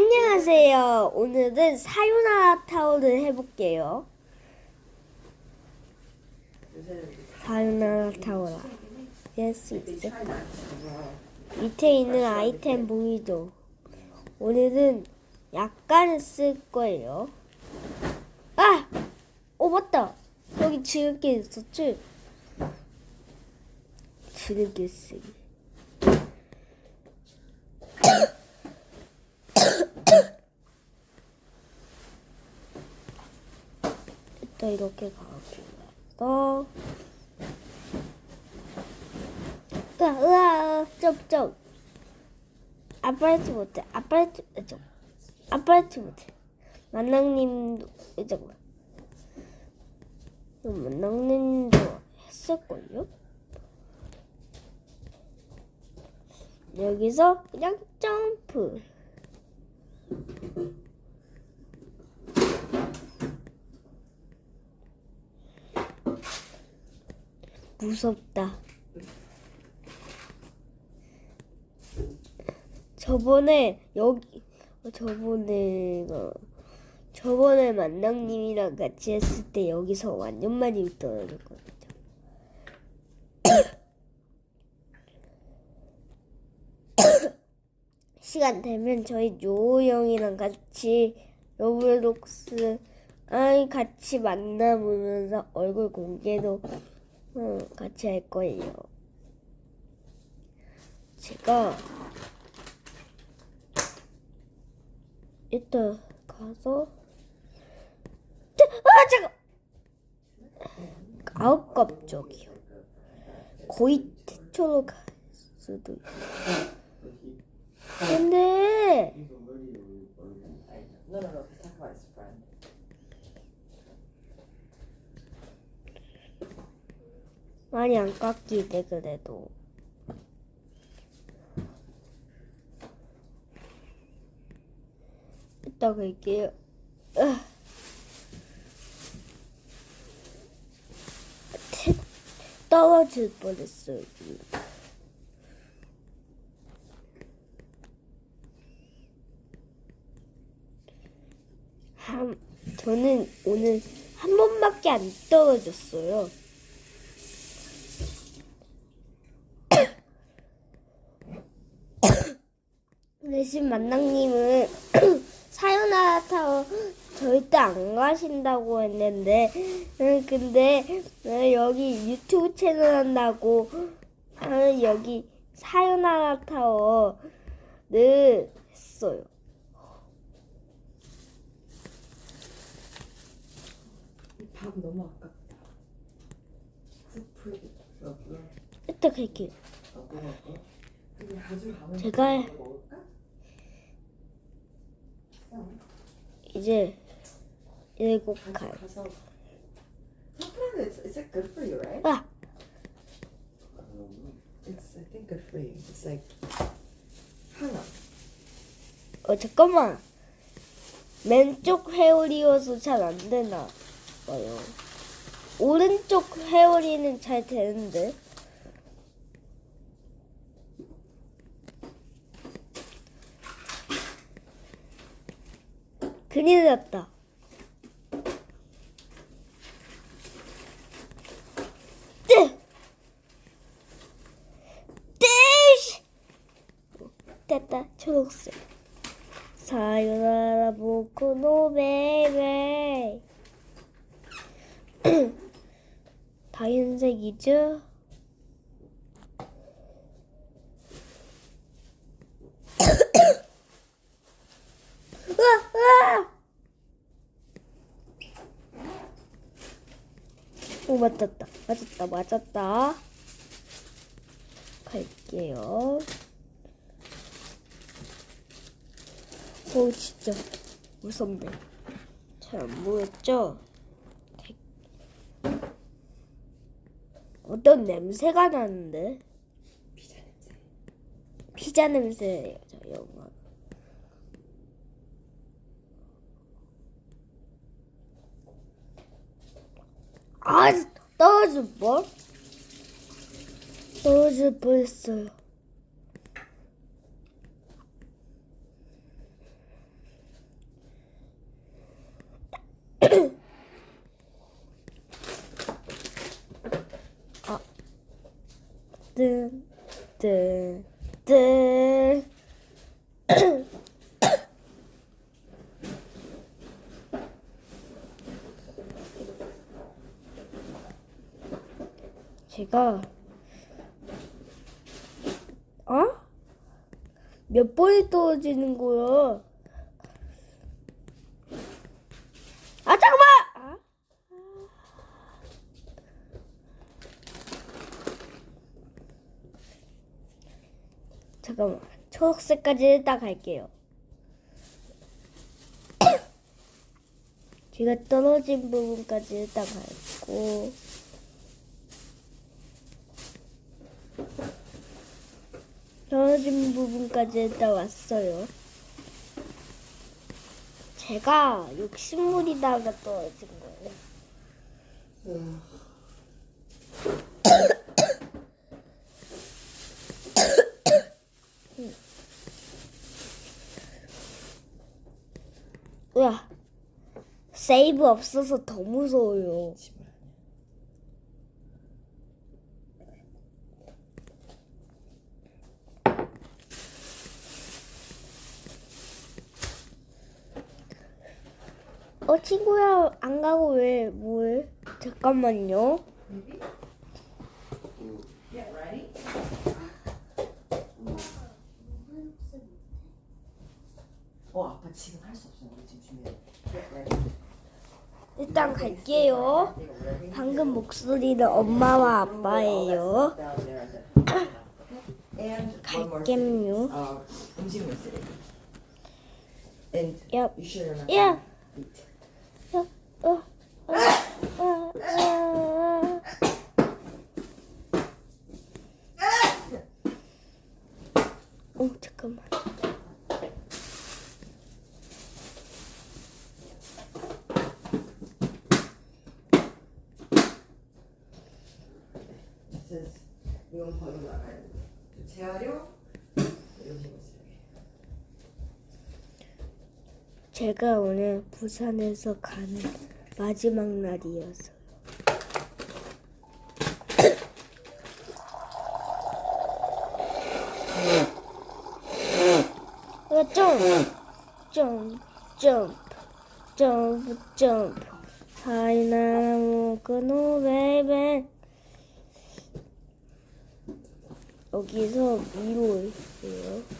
안녕하세요. 오늘은 사유나 타워를 해볼게요. 사유나 타워라. 할수 있을까? 밑에 있는 아이템 보이죠? 오늘은 약간을 쓸 거예요. 아! 어, 맞다. 여기 지름길 있었지? 지름길 쓰기. 일단 이렇게 가고 나서 으아 점점 아빠한테 못해 아빠한테 좀. 아빠한테 못해. 만낭님도 잠깐만 만낭님도 했을걸요? 여기서 그냥 점프 무섭다. 저번에 여기 어, 저번에가 저번에 만낭님이랑 같이 했을 때 여기서 완전 많이 떨어졌거든요. 시간 되면 저희 요호 형이랑 같이 로블록스 아이 같이 만나보면서 얼굴 공개도 어, 같이 할 거예요. 제가 일단 가서 아 잠깐 아홉 깜짝이요. 거의 태초로 갈 수도 있고. 근데 많이 안 깎이네 그래도. 이따 갈게요. 떨어질 뻔했어요. 지금. 한, 저는 오늘 한 번밖에 안 떨어졌어요. 대신 만낭님은 사요나라 타워 절대 안 가신다고 했는데 음, 근데 음, 여기 유튜브 채널 한다고 음, 여기 사요나라 타워를 했어요. 이밥 너무 아깝다. 이따 갈게요. 가면 제가 먹을까? 이제 일곱 칸. 가서. 스프레드 it's, it's like good for you, right? 아, It's I think good for you. It's like 하나. 어 잠깐만. 왼쪽 회오리여서 잘 안 되나 봐요. 오른쪽 회오리는 잘 되는데. 큰일 났다. 됐다, 초록색. 사요나라 보코노 베이베 다 흰색이죠? 으아, 으아! 오 맞았다. 맞았다 맞았다. 갈게요. 오 진짜. 무섭네. 잘 안 보였죠? 어떤 냄새가 나는데? 피자 냄새. 피자 냄새예요 저아 떨어져 뭐? 떨어질 뻔했어요. 아, 뜬, 뜬. 제가 어? 몇 번이 떨어지는 거야? 아 잠깐만! 아? 잠깐만 초록색까지 일단 갈게요. 제가 떨어진 부분까지 일단 갈고 떨어진 부분까지 일단 왔어요. 제가 욕심부리다가 떨어진 거예요. 으아, 세이브 없어서 더 무서워요. 집을 하냐. 어 친구야 안 가고 왜 뭐해? 잠깐만요. 어, 아빠 지금 할 수 없어. 우리 지금 준비해. Get ready. 일단 갈게요. 방금 목소리는 엄마와 아빠예요. 갈겜요. 어, 음식물 쓰레기. And you gonna eat? 어, 어, 어, 어. 어 잠깐만. This is 이건 버리고 나가야 돼. 재활용 음식물 쓰레기. 제가 오늘 부산에서 가는 마지막 날이어서. 어, 점, 점, 점, 점, 점. 하이나무 그노 베이베. 여기서 위로 있어요.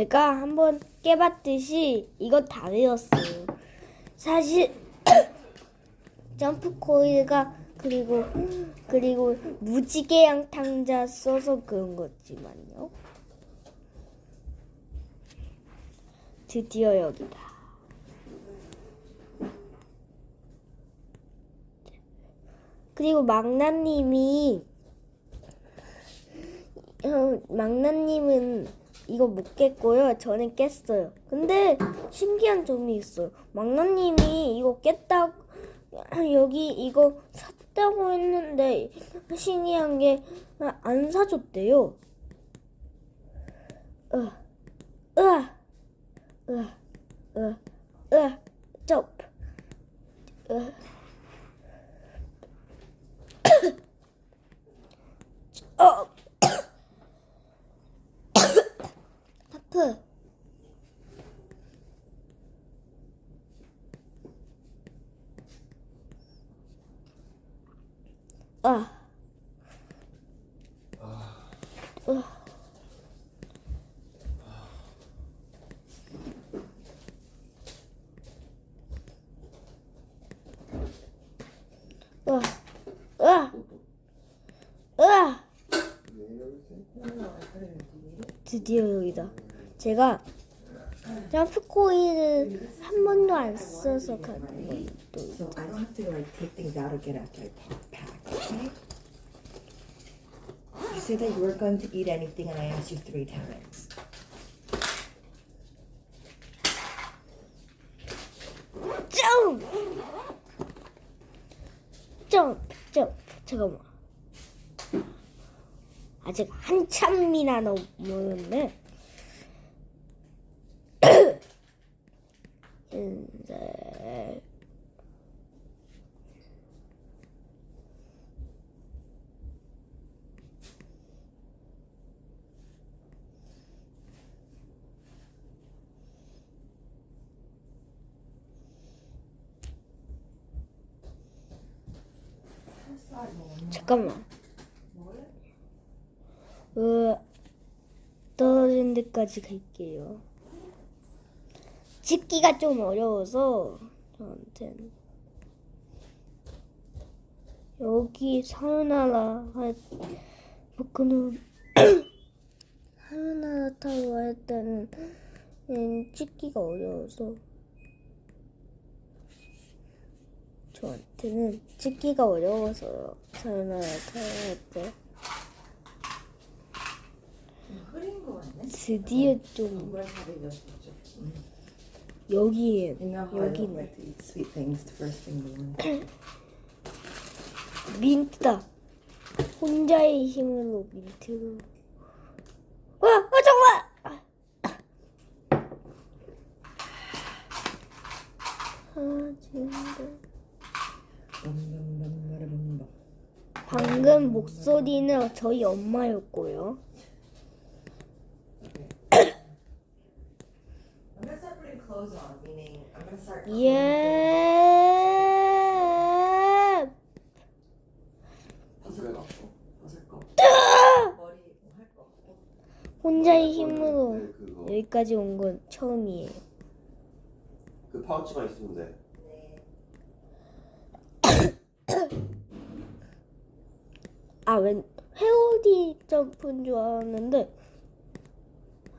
제가 한번 깨봤듯이 이거 다 외웠어요. 사실 점프 코일가 그리고 그리고 무지개 양탕자 써서 그런 거지만요. 드디어 여기다. 그리고 망나님이 어, 망나님은 이거 못 깼고요. 저는 깼어요. 근데 신기한 점이 있어요. 망나님이 이거 깼다고 여기 이거 샀다고 했는데 신기한 게 안 사줬대요. 으, 으, 으, 으, 으, 점프. 으. 어. 하프. 아. 으. 으. 으. 으. 드디어 여기다. 제가 점프 코일을 한 번도 안 써서 가는 것도 So I don't have to like take things out again after I pop pack, okay? You said that you weren't going to eat anything and I asked you three times. 점프! 점프! 점프! 잠깐만. 아직 한참이나 넘었는데 이제 잠깐만. 떨어진 데까지 갈게요. 찍기가 좀 어려워서 저한테는 여기 사요나라 할 그는 사요나라 타고 할 때는 음, 찍기가 어려워서 저한테는 찍기가 어려워서요. 사요나라 타고 할 때. 좀 흐린 거 같네. 드디어 좀 정말 잘 익었죠. 여기에 You know how I don't 여기는 like to eat sweet things the first thing in the morning. 민트다. 혼자의 힘으로 민트로. 와, 아 잠깐. 아 진짜. 럼럼럼럼럼럼. 방금 목소리는 저희 엄마였고요. 예. 거 거. 머리 할 거. 혼자의 힘으로 네, 그거 여기까지 온 건 처음이에요. 그 파우치만 있으면 돼. 네. 아, 웬 회오리 점프인 줄 알았는데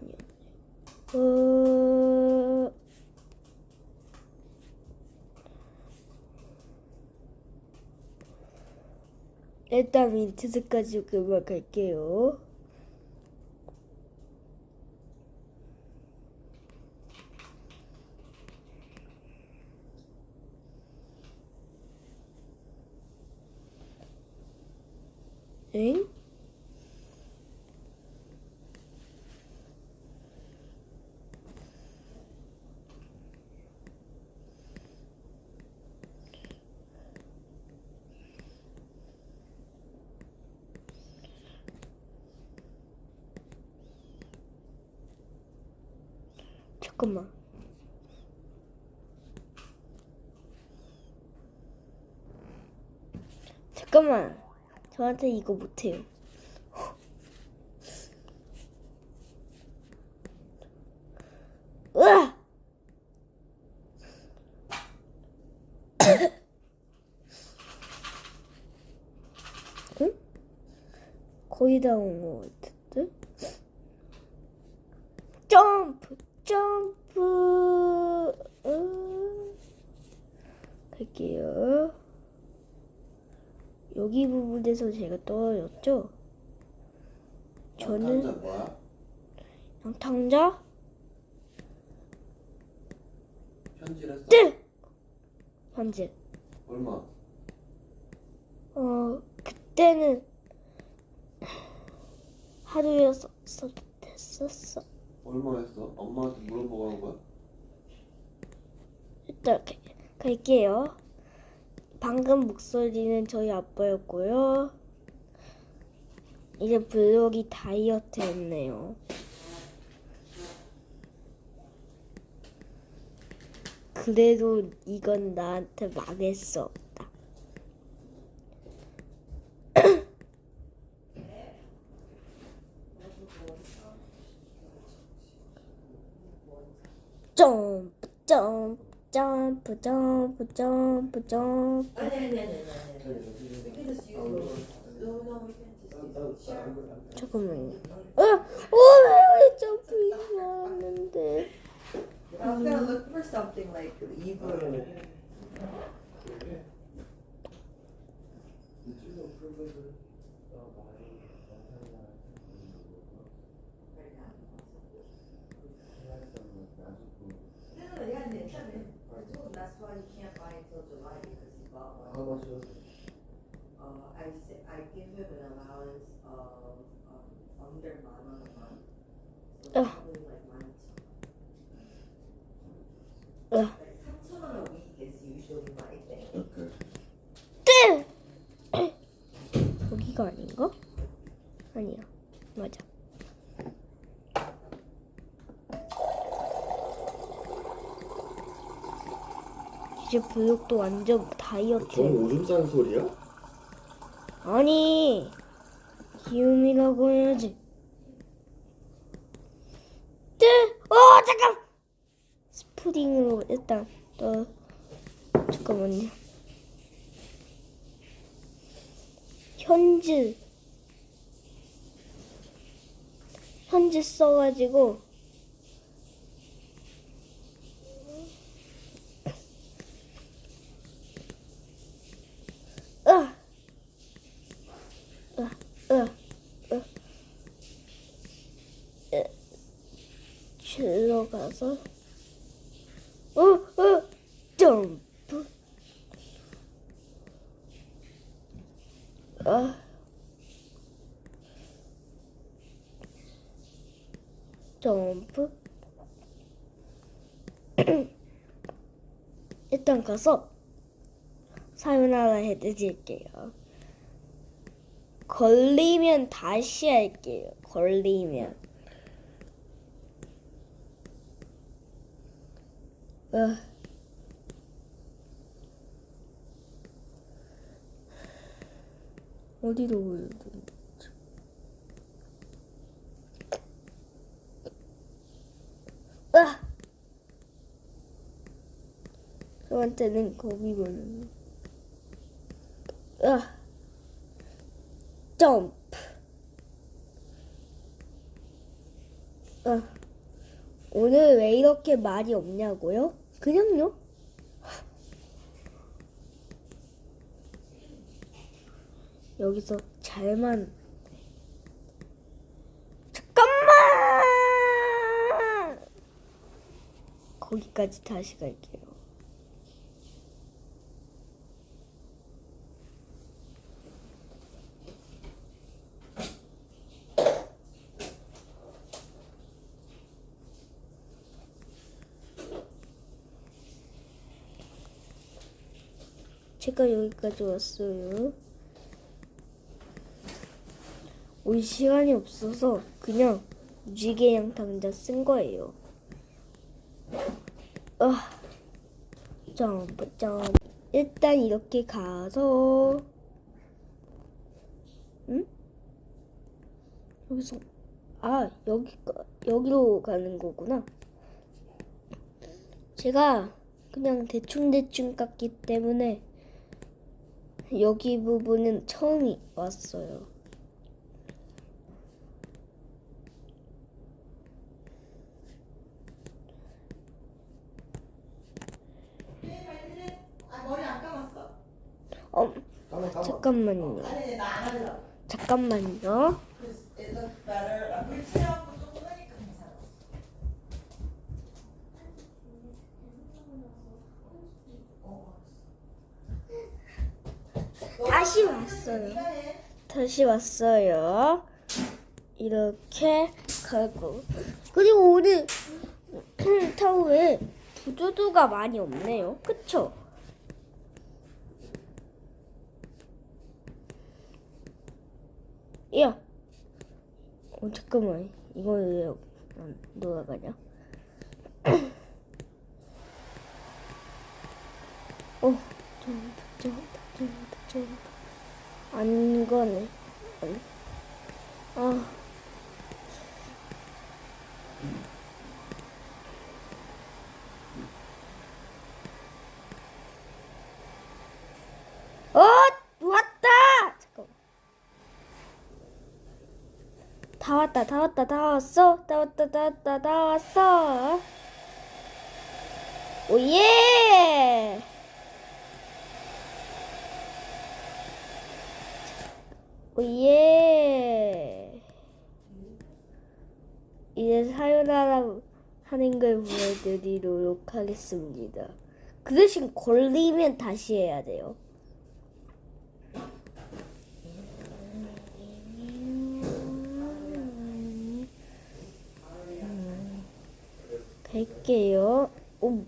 아니요. 어... 일단 민트스까지 그만 갈게요. 잠깐만. 잠깐만. 저한테 이거 못해요. 거의 다온것 같은데? 점프, 점프. 음. 갈게요. 여기 부분에서 제가 떨어졌죠? 저는? 양탕자? 편지를 했어? 네! 현재. 얼마? 어, 그때는 썼, 됐었어. 얼마 했어? 엄마한테 물어보고 한 거야? 가- 갈게요. 방금 목소리는 저희 아빠였고요. 이제 블록이 다이어트 했네요. 그래도 이건 나한테 수 없다. 점프 점프 점프 점프 점프 점프 아니 아니 아니 아니 아니. No we can just use. Sure. 잠깐만요. 어, 어, 왜 점프 이거 하는데? I was gonna look for something like evil. No, no, 이. 뜨! 여기가 아닌가? 아니야. 맞아. 이제 블록도 완전 다이어트. 저건 오줌 싸는 소리야? 아니 기움이라고 해야지. 네, 어 잠깐. 스푸딩으로 일단 또 잠깐만요. 현지 현지 써가지고 으, 으, 으, 으, 으, 들어가서 어, 어, 점프. 아. 점프. 일단 가서 사요나라 해드릴게요. 걸리면 다시 할게요. 걸리면. 어. 어디로 올 려? 아! 저한테는 겁이 많아요. 아! 점프! 아! 오늘 왜 이렇게 말이 없냐고요? 그냥요? 여기서 잘만 거기까지 다시 갈게요. 제가 여기까지 왔어요. 올 시간이 없어서 그냥 무지개양 당자 쓴 거예요. 아, 점프 점프. 일단 이렇게 가서, 응? 여기서 아 여기 여기로 가는 거구나. 제가 그냥 대충 대충 깎기 때문에 여기 부분은 처음이 왔어요. 아 머리 안 감았어. 어, 까만 까만. 잠깐만요. 잠깐만요. 다시 왔어요. 다시 왔어요. 이렇게 가고 그리고 오늘 타워에 부두두가 많이 없네요. 그쵸? 야, 어 잠깐만 이거 왜안 돌아가냐? 어, 좀, 좀, 좀, 좀. 안 거네. 안. 아. 어, 왔다. 잠깐. 다 왔다, 다 왔다, 다 왔어, 다 왔다, 다 왔다, 다 왔어. 오예. 오예. 이제 사요나라 하는 걸 보여드리도록 하겠습니다. 그 대신 걸리면 다시 해야 돼요. 갈게요. 오.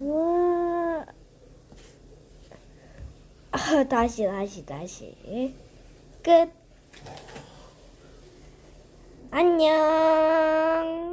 와. 아, 다시, 다시, 다시. 끝. 안녕.